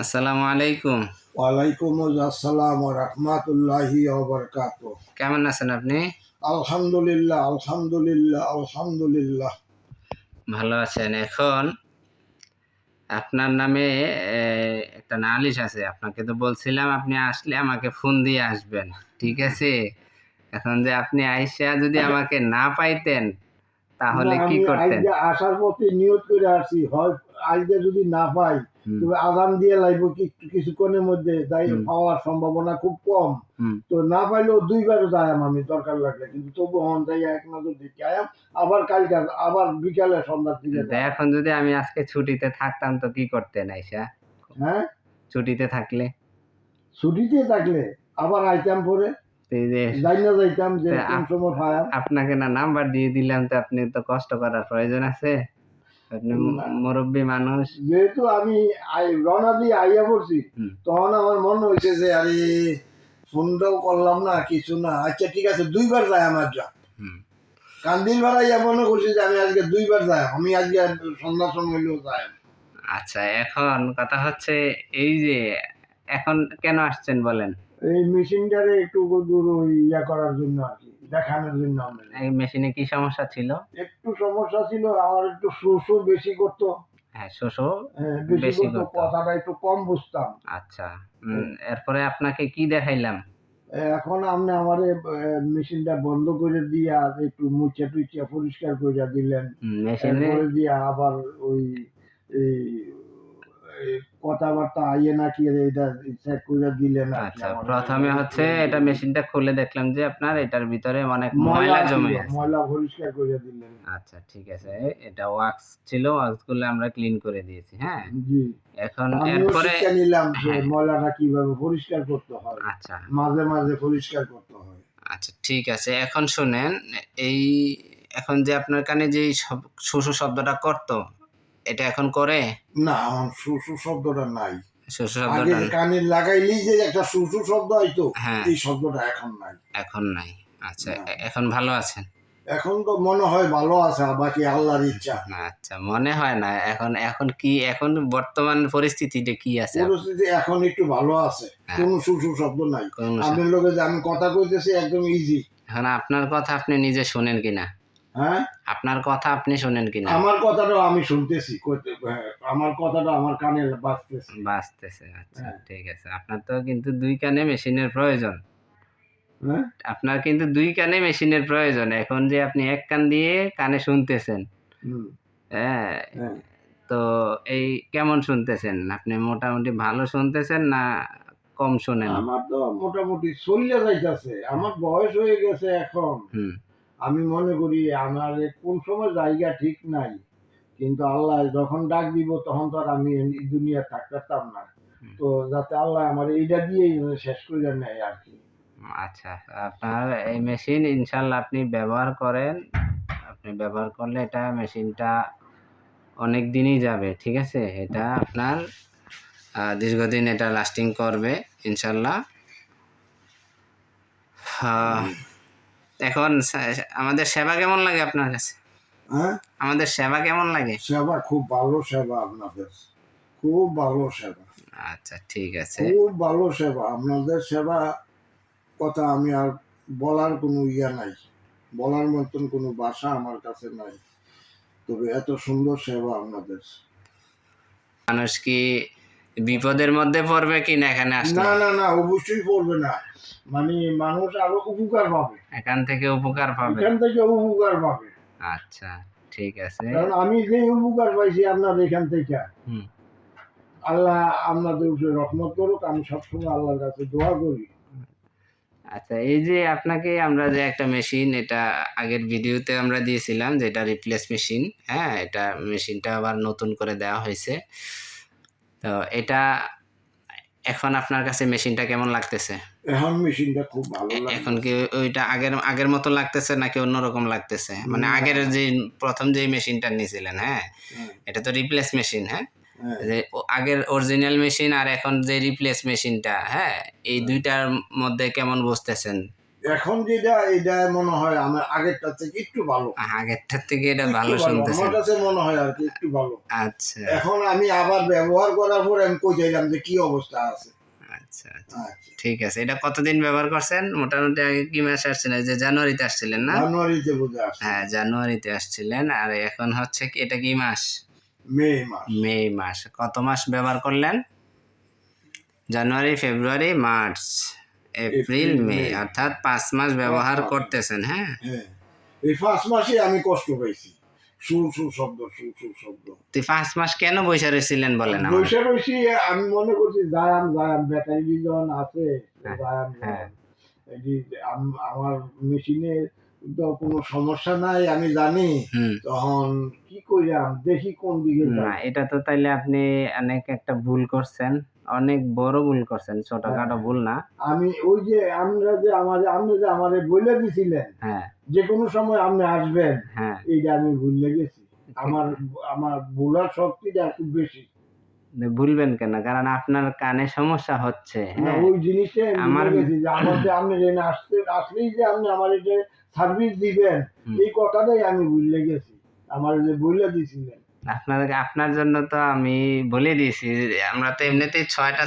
আসসালামু আলাইকুম। ওয়ালাইকুম আসসালাম রহমাতুল্লাহি ওবরকাত কেমন আছেন আপনি? আলহামদুলিল্লাহ আলহামদুলিল্লাহ আলহামদুলিল্লাহ। ভালো আছেন। এখন আপনার নামে একটা নালিশ আছে। আপনাকে তো বলছিলাম আপনি আসলে আমাকে ফোন দিয়ে আসবেন ঠিক আছে? এখন যে আপনি আইসা যদি আমাকে না পাইতেন তাহলে কি করতেন? আসার পথে নিয়ত করে আসছি হয় আজকে যদি না পাই তবে আদান দিয়ে লাগবে কি- কিছুক্ষণের মধ্যে তাই পাওয়ার সম্ভাবনা খুব কম। তো না পাইলেও দুইবারও যাইম আমি দরকার লাগলে। কিন্তু তবু হন যাই এক নজর দেখে আয়াম আবার কালকে আবার বিকালে সন্ধ্যার দিকে এখন যদি আমি আজকে ছুটিতে থাকতাম তো কি করতেন আইসা? হ্যাঁ? ছুটিতে থাকলে? ছুটিতে থাকলে আবার আইতাম পরে। আপনাকে না নাম্বার দিয়ে দিলাম তো আপনি তো কষ্ট করার প্রয়োজন আছে। মুরব্বী মানুষ। যেহেতু আমি রওনা দিয়ে আইয়া পড়ছি তখন আমার মনে হয়েছে যে আরে ফোনটাও করলাম না কিছু না। আচ্ছা ঠিক আছে দুইবার যাই আমার যা। কান্দির বেড়াইয়া মনে করছি যে আমি আজকে দুইবার যাই। আমি আজকে সন্ধ্যার সময় হইলেও যাই আচ্ছা এখন কথা হচ্ছে এই যে এখন কেন আসছেন বলেন? এই মেশিনটারে একটু দূর ওই ইয়া করার জন্য আর কি। দেখানোর জন্য এই মেশিনে কি সমস্যা ছিল? একটু সমস্যা ছিল আমার একটু শোষও বেশি করতো। হ্যাঁ শোষো হ্যাঁ, বেশি করতো। কথাটা একটু কম বুঝতাম। আচ্ছা এরপরে আপনাকে কি দেখাইলাম? এখন আপনি আমার মেশিনটা বন্ধ করে দিয়ে একটু মুছে টুচে পরিষ্কার করে দিলেন। মেশিনে দিয়ে আবার ওই কথাবার্তা আইয়ে নাকি এটা চেক করে দিলেন আচ্ছা প্রথমে হচ্ছে এটা মেশিনটা খুলে দেখলাম যে আপনার এটার ভিতরে অনেক ময়লা ময়লা জমে আছে ময়লা পরিষ্কার করে দিলেন আচ্ছা ঠিক আছে এটা ওয়াক্স ছিল ওয়াক্সগুলো আমরা ক্লিন করে দিয়েছি হ্যাঁ? জি। এখন এরপরে নিলাম যে হ্যাঁ। ময়লাটা কীভাবে পরিষ্কার করতে হয় আচ্ছা। মাঝে মাঝে পরিষ্কার করতে হয়। আচ্ছা ঠিক আছে এখন শুনেন এই এখন যে আপনার কানে যে শুশু শব্দটা করতো এটা এখন করে? না আমার সুসু শব্দটা নাই। আগে কানে লাগাইলেই যে একটা সুসু শব্দ হইতো হ্যাঁ। এই শব্দটা এখন নাই। এখন নাই। আচ্ছা এখন ভালো আছেন? এখন তো মনে হয় ভালো আছে বাকি আল্লাহর ইচ্ছা। আচ্ছা মনে হয় না। এখন এখন কি এখন বর্তমান পরিস্থিতিটা কি আছে? পরিস্থিতি এখন একটু ভালো আছে। হ্যাঁ। কোনো সুসু শব্দ নাই। আপনার লোকে যে আমি কথা কইতেছি একদম ইজি এখন আপনার কথা আপনি নিজে শোনেন কিনা? হ্যাঁ? আপনার কথা আপনি শোনেন কিনা? আমার কথাটাও আমি শুনতেছি হ্যাঁ, আমার কথাটা আমার কানে বাজতেছে। বাঁচতেছে আচ্ছা হ্যাঁ। ঠিক আছে। আপনার তো কিন্তু দুই কানে মেশিনের প্রয়োজন। হ্যাঁ? আপনার কিন্তু দুই কানে মেশিনের প্রয়োজন। এখন যে আপনি এক কান দিয়ে কানে শুনতেছেন হ্যাঁ। তো এই কেমন শুনতেছেন? আপনি মোটামুটি ভালো শুনতেছেন না কম শোনেন? আমার তো মোটামুটি চলিয়া যাইতেছে। আমার বয়স হয়ে গেছে এখন। হুম। আমি মনে করি আমার কোন সময় জায়গা ঠিক নাই কিন্তু আল্লাহ যখন ডাক দিব তখন তো আর আমি এই দুনিয়া থাকতাম না। তো যাতে আল্লাহ আমার এইটা দিয়েই শেষ করে নেয় আর কি। আচ্ছা আপনার এই মেশিন ইনশাল্লাহ আপনি ব্যবহার করেন। আপনি ব্যবহার করলে এটা মেশিনটা অনেক দিনই যাবে ঠিক আছে? এটা আপনার দীর্ঘদিন এটা লাস্টিং করবে ইনশাল্লাহ। আহ, এখন আমাদের সেবা কেমন লাগে আপনার কাছে? হ্যাঁ? আমাদের সেবা কেমন লাগে? সেবা খুব ভালো সেবা আপনাদের খুব ভালো সেবা। আচ্ছা ঠিক আছে। খুব ভালো সেবা। আপনাদের সেবা কথা আমি আর বলার কোনো ইয়া নাই। বলার মতন কোনো ভাষা আমার কাছে নাই। তবে এত সুন্দর সেবা আপনাদের। মানুষ কি বিপদের মধ্যে পড়বে কি না এখানে আসলে? না না না অবশ্যই পড়বে না। মানে মানুষ আরও উপকার পাবে। এখান থেকে উপকার পাবে। এখান থেকে উপকার পাবে। আচ্ছা ঠিক আছে। কারণ আমি যে উপকার পাইছি আপনার এখান থেকে। হুম। আল্লাহ আপনাদের উপরে রহমত করুক আমি সবসময় আল্লাহর কাছে দোয়া করি। আচ্ছা এই যে আপনাকে আমরা যে একটা মেশিন এটা আগের ভিডিওতে আমরা দিয়েছিলাম যে এটা রিপ্লেস মেশিন হ্যাঁ এটা মেশিনটা আবার নতুন করে দেওয়া হয়েছে। তো এটা এখন আপনার কাছে মেশিনটা কেমন লাগতেছে? এখন মেশিনটা খুব ভালো এখন কি ওইটা আগের আগের মতো লাগতেছে নাকি অন্যরকম লাগতেছে? মানে আগের যে প্রথম যে মেশিনটা নিয়েছিলেন হ্যাঁ? হ্যাঁ, এটা তো রিপ্লেস মেশিন হ্যাঁ? হ্যাঁ। যে আগের অরিজিনাল মেশিন আর এখন যে রিপ্লেস মেশিনটা হ্যাঁ? এই দুইটার মধ্যে কেমন বুঝতেছেন? এখন যেটা এটা মনে হয় আমার আগেরটা থেকে একটু ভালো। আগেরটার থেকে এটা ভালো শুনতেছেন আমার কাছে মনে হয় আর কি একটু ভালো। আচ্ছা। এখন আমি আবার ব্যবহার করার পর আমি কই চাইলাম যে কি অবস্থা আছে। আচ্ছা আচ্ছা। আচ্ছা। ঠিক আছে এটা কতদিন ব্যবহার করছেন? মোটামুটি আগে কি মাসে আসছিলেন? যে জানুয়ারিতে আসছিলেন না? জানুয়ারিতে বোধ হ্যাঁ জানুয়ারিতে আসছিলেন। আর এখন হচ্ছে কি এটা কি মাস? মে মাস। মে মাস। কত মাস ব্যবহার করলেন? January February March. April May. অর্থাৎ পাঁচ মাস ব্যবহার করতেছেন হ্যাঁ? হ্যাঁ। এই ফার্স্ট মাসে আমি কষ্ট পাইছি। সুর সুর শব্দ সুর সুর শব্দ। তো পাঁচ মাস কেন বসে রয়েছিলেন বলেন বসে বসে আমি মনে করছি ব্যাটারি যখন আছে হ্যাঁ, হ্যাঁ। আমার মেশিনে তো কোনো সমস্যা নাই আমি জানি। তখন কি কইরাম দেখি কোন দিকে না এটা তো তাইলে আপনি অনেক একটা ভুল করছেন। অনেক বড় ভুল করছেন ছোটখাটো ভুল না। আমি ওই যে আমরা যে আমার আপনি যে আমারে বলে দিছিলেন হ্যাঁ। যে কোনো সময় আপনি আসবেন হ্যাঁ। এইটা আমি ভুলে গেছি। আমার আমার ভুলার শক্তিটা খুব বেশি। ভুলবেন কেন? কারণ আপনার কানে সমস্যা হচ্ছে হ্যাঁ। ওই জিনিসটা আমার- যে আপনি এখানে আসতে আসলেই যে আপনি আমার এটা সার্ভিস দিবেন এই কথাটাই আমি ভুলে গেছি। আমার যে বলে দিছিলেন আপনার আপনার জন্য তো আমি বলে দিয়েছি আমরা তো এমনিতেই ছয়টা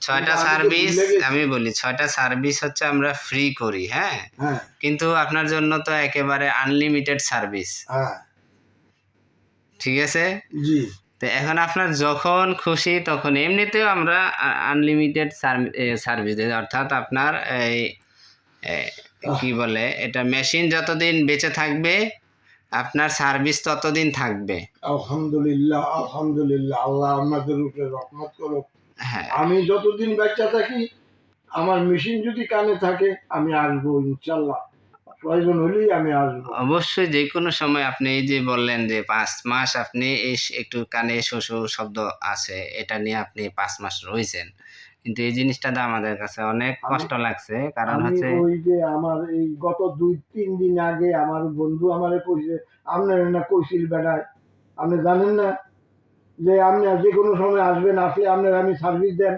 ছয়টা সার্ভিস আমি বলি ছয়টা সার্ভিস হচ্ছে আমরা ফ্রি করি হ্যাঁ? হ্যাঁ। কিন্তু আপনার জন্য তো একেবারে আনলিমিটেড সার্ভিস হ্যাঁ। ঠিক আছে? জি। তো এখন আপনার যখন খুশি তখন এমনিতেও আমরা আনলিমিটেড সার্ভিস দিই। অর্থাৎ আপনার এই কি বলে এটা মেশিন যতদিন বেঁচে থাকবে আপনার সার্ভিস ততদিন থাকবে। আলহামদুলিল্লাহ আলহামদুলিল্লাহ আল্লাহ আমাদের উপরে রহমত করুক। হ্যাঁ। আমি যতদিন বাচ্চা থাকি আমার মেশিন যদি কানে থাকে আমি আসব ইনশাল্লাহ প্রয়োজন হলেই আমি আসব। অবশ্যই যে কোনো সময় আপনি এই যে বললেন যে পাঁচ মাস আপনি এই একটু কানে শোষো শব্দ আছে এটা নিয়ে আপনি পাঁচ মাস রয়েছেন। কিন্তু এই জিনিসটা তো আমাদের কাছে অনেক কষ্ট লাগছে কারণ হচ্ছে ওই যে আমার এই গত দুই তিন দিন আগে আমার বন্ধু আমারে কইছে আপনার না কইছিল বেড়ায় আপনি জানেন না? যে আপনি যে কোনো সময় আসবেন আসলে আপনার আমি সার্ভিস দেন।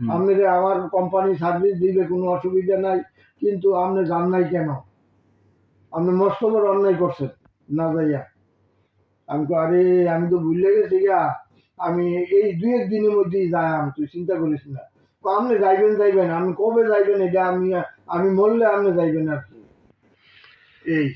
হুম, আপনি আমার কোম্পানি সার্ভিস দিবে কোনো অসুবিধা নাই। কিন্তু আপনি জান নাই কেন? আপনি মস্ত বড় অন্যায় করছেন না যাইয়া। আমি কই, আরে আমি তো ভুলে গেছি গা। আমি এই দুই এক দিনের মধ্যেই যাইম তুই চিন্তা করিস না। আপনি যাইবেন যাইবেন আমি কবে যাইবেন এটা আমি আমি মরলে আপনি যাইবেন আর কি। এই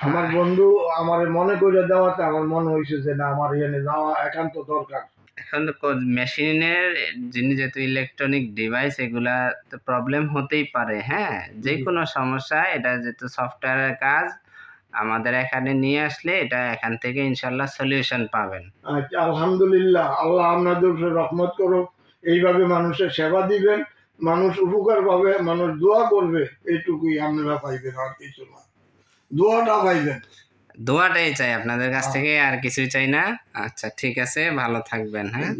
আমার বন্ধু আমার মনে করে দেওয়াতে আমার মনে হয়েছে যে না আমার এখানে যাওয়া একান্ত দরকার। এখন তো মেশিনের জিনিস যেহেতু ইলেকট্রনিক ডিভাইস এগুলা তো প্রবলেম হতেই পারে হ্যাঁ? যে। কোনো সমস্যা এটা যেহেতু সফটওয়্যারের কাজ আমাদের এখানে নিয়ে আসলে এটা এখান থেকে ইনশাল্লাহ সলিউশন পাবেন। আচ্ছা, আলহামদুলিল্লাহ আল্লাহ আপনাদের উপরে রহমত করুক। এইভাবে মানুষের সেবা দিবেন মানুষ উপকার পাবে মানুষ দোয়া করবে এইটুকুই আপনারা পাইবেন আর কিছু না। দোয়াটা পাইবেন। দোয়াটাই চাই আপনাদের কাছ থেকে আর কিছুই চাই না। আচ্ছা ঠিক আছে ভালো থাকবেন হ্যাঁ?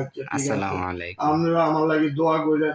আচ্ছা আসসালামু আলাইকুম। আপনারা আমার লাগে দোয়া করেন।